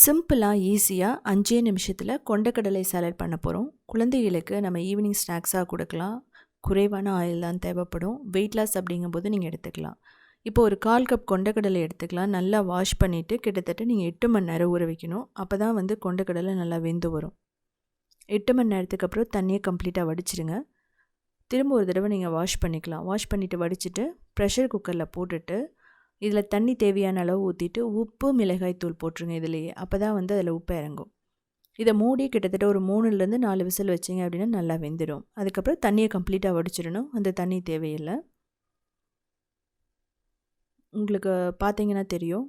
சிம்பிளாக ஈஸியாக அஞ்சே நிமிஷத்தில் கொண்டக்கடலை சாலட் பண்ண போகிறோம் குழந்தைகளுக்கு நம்ம ஈவினிங் ஸ்நாக்ஸாக கொடுக்கலாம். குறைவான ஆயில் தான் தேவைப்படும். வெயிட் லாஸ் அப்படிங்கும்போது நீங்கள் எடுத்துக்கலாம். இப்போ ஒரு கால் கப் கொண்டக்கடலை எடுத்துக்கலாம். நல்லா வாஷ் பண்ணிவிட்டு கிட்டத்தட்ட நீங்கள் எட்டு மணி நேரம் ஊற வைக்கணும். அப்போ தான் வந்து கொண்டக்கடலை நல்லா வெந்து வரும். எட்டு மணி நேரத்துக்கு அப்புறம் தண்ணியை கம்ப்ளீட்டாக வடிச்சிடுங்க திரும்ப ஒரு தடவை நீங்கள் வாஷ் பண்ணிக்கலாம். வாஷ் பண்ணிவிட்டு வடிச்சிட்டு ப்ரெஷர் குக்கரில் போட்டுட்டு இதில் தண்ணி தேவையான அளவு ஊற்றிட்டு உப்பு மிளகாய் தூள் போட்டுருங்க இதுலேயே. அப்போ தான் வந்து அதில் உப்பு இறங்கும். இதை மூடி கிட்டத்தட்ட ஒரு மூணுலேருந்து நாலு விசில் வச்சிங்க அப்படின்னா நல்லா வெந்துடும். அதுக்கப்புறம் தண்ணியை கம்ப்ளீட்டாக வடிச்சிடணும். அந்த தண்ணி தேவையில்லை. உங்களுக்கு பார்த்தீங்கன்னா தெரியும்.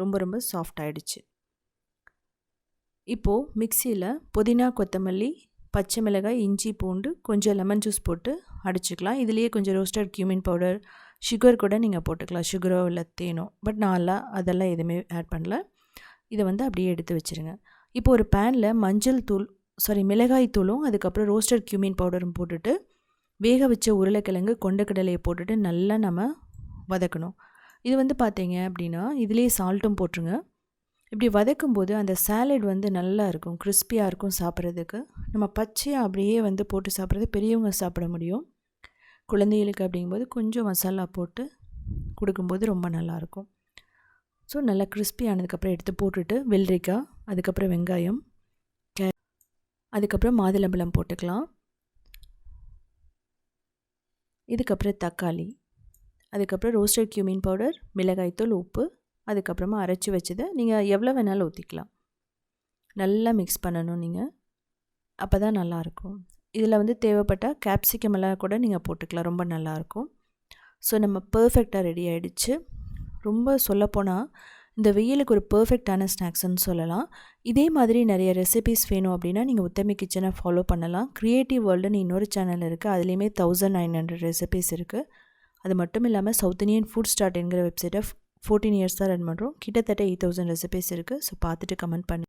ரொம்ப ரொம்ப சாஃப்ட் ஆகிடுச்சு இப்போது மிக்சியில் புதினா கொத்தமல்லி பச்சை மிளகாய் இஞ்சி பூண்டு கொஞ்சம் லெமன் ஜூஸ் போட்டு அடிச்சுக்கலாம். இதுலேயே கொஞ்சம் ரோஸ்டட் கியூமின் பவுடர் சுகர் கூட நீங்கள் போட்டுக்கலாம். சுகரோ இல்லை தேனோ. பட் நான்லாம் அதெல்லாம் எதுவுமே ஆட் பண்ணல. இதை வந்து அப்படியே எடுத்து வச்சுருங்க. இப்போ ஒரு பேனில் மஞ்சள் தூள் சாரி மிளகாய் தூளும் அதுக்கப்புறம் ரோஸ்டட் கியூமின் பவுடரும் போட்டுட்டு வேக வச்ச உருளைக்கிழங்கு கொண்டக்கடலையை போட்டுட்டு நல்லா நம்ம வதக்கணும். இது வந்து பார்த்தீங்க அப்படின்னா இதுலேயே சால்ட்டும் போட்டுருங்க. இப்படி வதக்கும் போது அந்த சாலட் வந்து நல்லா இருக்கும் கிறிஸ்பியாக இருக்கும் சாப்பிட்றதுக்கு. நம்ம பச்சையாக அப்படியே வந்து போட்டு சாப்பிட்றது பெரியவங்க சாப்பிட முடியும். குழந்தைகளுக்கு அப்படிங்கும்போது கொஞ்சம் மசாலா போட்டு கொடுக்கும்போது ரொம்ப நல்லாயிருக்கும். ஸோ நல்லா கிறிஸ்பி ஆனதுக்கப்புறம் எடுத்து போட்டுட்டு வெள்ளரிக்காய் அதுக்கப்புறம் வெங்காயம் கே அதுக்கப்புறம் மாதுளம்பழம் போட்டுக்கலாம். இதுக்கப்புறம் தக்காளி அதுக்கப்புறம் ரோஸ்டட் கியூமின் பவுடர் மிளகாய்த்தூள் உப்பு அதுக்கப்புறமா அரைச்சி வச்சதை நீங்கள் எவ்வளோ வேணாலும் ஊற்றிக்கலாம் நல்லா மிக்ஸ் பண்ணணும் நீங்கள் அப்போ தான் நல்லாயிருக்கும். இதில் வந்து தேவைப்பட்டால் கேப்சிகம் எல்லாம் கூட நீங்கள் போட்டுக்கலாம். ரொம்ப நல்லாயிருக்கும். ஸோ நம்ம பர்ஃபெக்டாக ரெடி ஆகிடுச்சு ரொம்ப சொல்லப்போனால் இந்த வெயிலுக்கு ஒரு பர்ஃபெக்டான ஸ்நாக்ஸ்ன்னு சொல்லலாம். இதே மாதிரி நிறைய ரெசிபிஸ் வேணும் அப்படின்னா நீங்கள் உத்தமி கிச்சனை ஃபாலோ பண்ணலாம். க்ரியேட்டிவ் வேர்ல்டுன்னு இன்னொரு சேனல் இருக்குது அதுலேயுமே தௌசண்ட் நைன் ஹண்ட்ரட் ரெசிபிஸ் இருக்குது அது மட்டும் இல்லாமல் சவுத் இந்தியன் ஃபுட் ஸ்டார்ட் என்கிற வெப்சைட்டை ஃபோர்டீன் இயர்ஸ் தான் ரன் பண்ணுறோம் கிட்டத்தட்ட எயிட் தௌசண்ட் ரெசிபிஸ் இருக்குது ஸோ பார்த்துட்டு கமெண்ட் பண்ணி